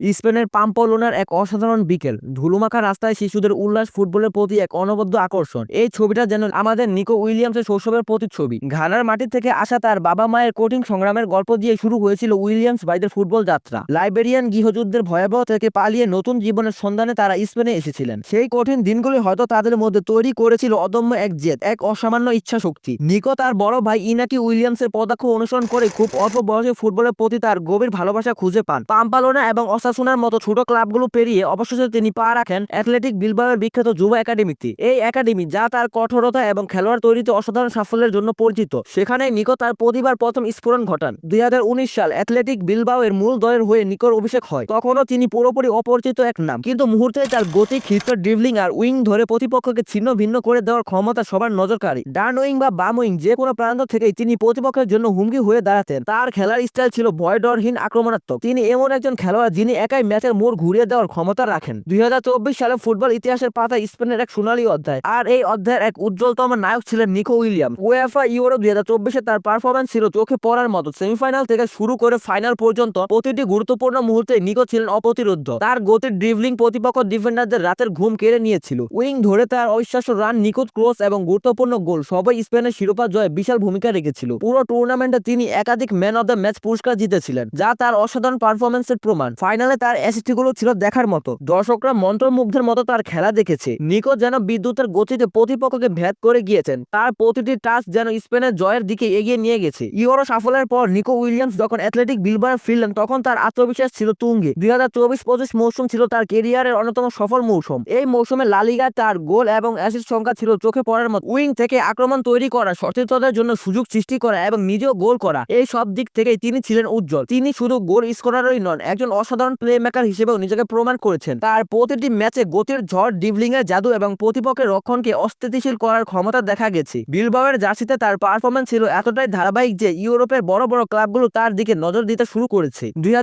স্পেনের পাম্পলোনার এক অসাধারণ বিকেল। ধুলুমাখা রাস্তায় শিশুদের উল্লাস, ফুটবলের প্রতি এক অনবদ্য আকর্ষণ। এই ছবিটা যেন আমাদের নিকো উইলিয়ামসের শৈশবের প্রতিচ্ছবি। ঘানার মাটি থেকে আসা তার বাবা মায়ের কঠিন সংগ্রামের গল্প দিয়ে শুরু হয়েছিল উইলিয়ামস বাইদের ফুটবল যাত্রা। লাইবেরিয়ান গৃহযুদ্ধের ভয়াবহ থেকে পালিয়ে নতুন জীবনের সন্ধানে তারা স্পেনে এসেছিলেন। সেই কঠিন দিনগুলি হয়তো তাদের মধ্যে তৈরি করেছিল অদম্য এক জেদ, এক অসামান্য ইচ্ছা শক্তি নিকো তার বড় ভাই ইনাকি উইলিয়ামসের পদাক্ষ অনুসরণ করে খুব অল্প বয়সে ফুটবলের প্রতি তার গভীর ভালোবাসা খুঁজে পান। পাম্পালোনা এবং অসাসুনার মতো ছোট ক্লাবগুলো পেরিয়ে অবশেষে তিনি পা রাখেন অ্যাথলেটিক বিলবাওয়ের বিখ্যাত যুব একাডেমিতে। এই একাডেমি যা তার কঠোরতা এবং খেলোয়াড় তৈরিতে অসাধারণ সাফল্যের জন্য পরিচিত। সেখানে নিকো তার প্রতিবার প্রথম স্ফোরণ ঘটান। দুই হাজার উনিশ সাল অ্যাথলেটিক বিলবাওয়ের মূল দলের হয়ে নিকোর অভিষেক হয়। তখনও তিনি পুরোপুরি অপরিচিত এক নাম। কিন্তু মুহূর্তে তার গতি ক্ষিপ্ত ড্রিবলিং আর উইং ধরে প্রতিপক্ষকে ছিন্ন ভিন্ন করে দেওয়ার ক্ষমতা সবার নজরকারী ডান উইং বা বাম উইং যে কোনো প্রান্ত থেকেই তিনি প্রতিপক্ষের জন্য হুমকি হয়ে দাঁড়াতেন। তার খেলার স্টাইল ছিল ভয়ডরহীন আক্রমণাত্মক। তিনি এমন একজন খেলোয়াড় যিনি একাই ম্যাচের মোড় ঘুরিয়ে দেওয়ার ক্ষমতা রাখেন। দুই হাজার চব্বিশ সালে ফুটবল ইতিহাসের পাতায় স্পেনের এক সোনালী অধ্যায়। আর এই অধ্যায়ের এক উজ্জ্বলতম নায়ক ছিলেন নিকো উইলিয়াম ওয়েফা ইউরো দুই হাজার চব্বিশে তার পারফরমেন্স ছিল চোখে পড়ার মতো। সেমিফাইনাল থেকে শুরু করে ফাইনাল পর্যন্ত প্রতিটি গুরুত্বপূর্ণ মুহূর্তে নিকো ছিলেন অপ্রতিরোধ্য। তার গতির ড্রিভলিং প্রতিপক্ষ ডিফেন্ডারদের রাতের ঘুম কেড়ে নিয়েছিল। উইং ধরে তার অবিশ্বাস্য রান নিখুঁত ক্রস এবং গুরুত্বপূর্ণ গোল সবাই স্পেনের শিরোপা জয়ে বিশাল ভূমিকা রেখেছিল। পুরো টুর্নামেন্টে তিনি একাধিক ম্যান অব দ্য ম্যাচ পুরস্কার জিতেছিলেন, যা তার অসাধারণ পারফরমেন্সের প্রমাণ। ফাইনালে তার অ্যাসিস্টগুলো ছিল দেখার মতো। দর্শকরা মন্ত্রমুগ্ধের মতো তার খেলা দেখেছে। নিকো যেন বিদ্যুতের গতিতে প্রতিপক্ষকে ভেদ করে গিয়েছেন। তার প্রতিটি টাচ যেন স্পেনের জয়ের দিকে এগিয়ে নিয়ে গেছে। ইউরো সাফল্যের পর নিকো উইলিয়ামস যখন অ্যাথলেটিক বিলবার ফিরলেন, তখন তার আত্মবিশ্বাস ছিল তুঙ্গে। দুই হাজার চব্বিশ পঁচিশ মৌসুম ছিল তার কেরিয়ারের অন্যতম সফল মৌসুম। এই মৌসুমে লালিগা তার গোল এবং অ্যাসিস্ট সংখ্যা ছিল চোখে পড়ার মতো। উইং থেকে আক্রমণ তৈরি করা, সতীর্থদের জন্য সুযোগ সৃষ্টি করা এবং নিজেও গোল করা, এই সব দিক থেকেই তিনি ছিলেন উজ্জ্বল। তিনি শুধু গোল স্কোরারই নন, একজন অসাধারণ প্লে মেকার হিসেবেও নিজেকে প্রমাণ করেছেন। তার প্রতিটি ম্যাচে গতির ঝড় ডিবলিং এর জাদু এবং প্রতিপক্ষের রক্ষণকে অস্থিতিশীল করার ক্ষমতা দেখা গেছে। বিলবাওয়ের জার্সিতে তার পারফরমেন্স ছিল এতটাই ধারাবাহিক যে ইউরোপের বড় বড় ক্লাবগুলো তার দিকে নজর দিতে শুরু করেছে। দুই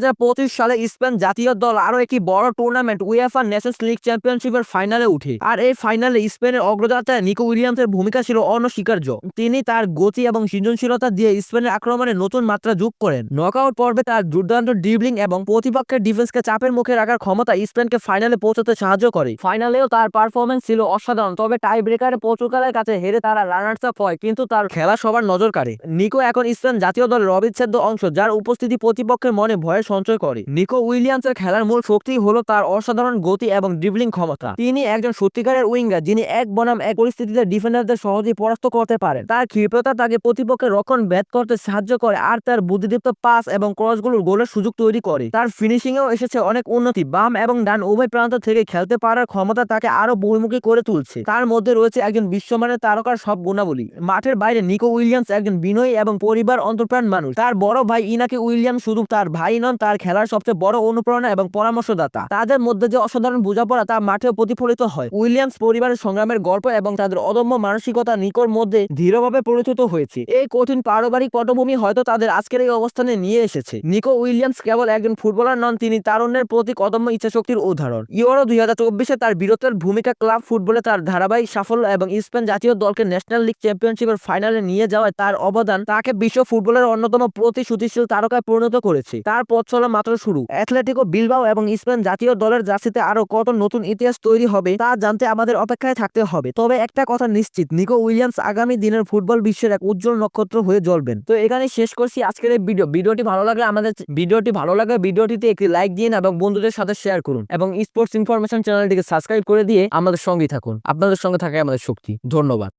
সালে স্পেন জাতীয় দল আরও একটি বড় টুর্নামেন্ট উয়েফা নেশনস লিগ চ্যাম্পিয়নশিপের ফাইনালে উঠে। আর এই ফাইনালে স্পেনের অগ্রযাত্রায় নিকো উইলিয়ামসের ভূমিকা ছিল অনস্বীকার্য। তিনি তার গতি এবং সৃজনশীলতা দিয়ে স্পেনের আক্রমণে নতুন মাত্রা যোগ করেন। নকআউট পর্বে তার দুর্দান্ত ড্রিবলিং এবং প্রতিপক্ষের ডিফেন্সকে চাপের মুখে রাখার ক্ষমতা স্পেনকে ফাইনালে পৌঁছাতে সাহায্য করে। ফাইনালেও তার পারফরমেন্স ছিল অসাধারণ তবে টাই ব্রেকারে পর্তুগালের কাছে হেরে তারা রানার্স আপ হয় কিন্তু তার খেলা সবার নজর কাড়ে। নিকো এখন স্পেন জাতীয় দলের অবিচ্ছেদ্য অংশ যার উপস্থিতি প্রতিপক্ষের মনে ভয়ের সঞ্চয় করে। নিকো উইলিয়ামসের খেলার মূল শক্তি হলো তার অসাধারণ গতি এবং ড্রিবলিং ক্ষমতা। তিনি একজন সত্যিকারের উইঙ্গার যিনি এক বনাম এক পরিস্থিতিতে ডিফেন্ডারদের সহজেই পরাস্ত করতে পারেন। তার ক্ষিপ্রতা তাকে প্রতিপক্ষের রক্ষণ ব্যাট করতে সাহায্য করে আর তার বুদ্ধিদীপ্ত পাস এবং ক্রসগুলোর গোলের সুযোগ তৈরি করে। তার ফিনিশিং এও এসেছে অনেক উন্নতি। বাম এবং ডান উভয় প্রান্ত থেকে খেলতে পারার ক্ষমতা তাকে আরও বহুমুখী করে তুলছে। তার মধ্যে রয়েছে একজন বিশ্বমানের তারকার সব গুণাবলী। মাঠের বাইরে নিকো উইলিয়ামস একজন বিনয়ী এবং পরিবার অন্তপ্রাণ মানুষ। তার বড় ভাই ইনাকে উইলিয়াম শুধু তার ভাই নন, তার খেলার সবচেয়ে বড় অনুপ্রেরণা এবং পরামর্শদাতা। তাদের মধ্যে যে অসাধারণ বোঝাপড়া তা মাঠেও প্রতিফলিত হয়। উইলিয়ামস পরিবারের সংগ্রামের গল্প এবং তাদের অদম্য মানসিকতা নিকোর মধ্যে দৃঢ়ভাবে পরিচিত হয়েছে। এই কঠিন পারিবারিক পটভূমি হয়তো তাদের আজকের এই অবস্থানে নিয়ে এসেছে। নিকো উইলিয়ামস কেবল একজন ফুটবলার নন, তিনি তারুণ্যের প্রতি অদম্য ইচ্ছাশক্তির উদাহরণ। ইউরো দুই হাজার চব্বিশে তার বীরত্বের ভূমিকা ক্লাব ফুটবলে তার ধারাবাহিক সাফল্য এবং স্পেন জাতীয় দলকে ন্যাশনাল লিগ চ্যাম্পিয়নশিপের ফাইনালে নিয়ে যাওয়ায় তার অবদান তাকে বিশ্ব ফুটবলের অন্যতম প্রতিশ্রুতিশীল তারকায় পরিণত করেছে। তার পথ চলা মাত্র শুরু। অ্যাথলেটিকো বিলবাও এবং স্পেন জাতীয় দলের জার্সিতে আরও কত নতুন ইতিহাস তৈরি হবে তা জানতে আমাদের অপেক্ষায় থাকতে হবে। তবে একটা কথা নিশ্চিত, নিকো উইলিয়ামস আগামী দিনের ফুটবল বিশ্বের এক উজ্জ্বল নক্ষত্র হয়ে জ্বলবেন। তো এখানে শেষ করছি আজকের এই ভিডিও। ভিডিওটি ভালো লাগলে আমাদের ভিডিওটি ভালো লাগে ভিডিওটিতে একটি লাইক দিন এবং বন্ধুদের সাথে শেয়ার করুন এবং স্পোর্টস ইনফরমেশন চ্যানেলটিকে সাবস্ক্রাইব করে দিয়ে আমাদের সঙ্গেই থাকুন। আপনাদের সঙ্গে থাকে আমাদের শক্তি। ধন্যবাদ।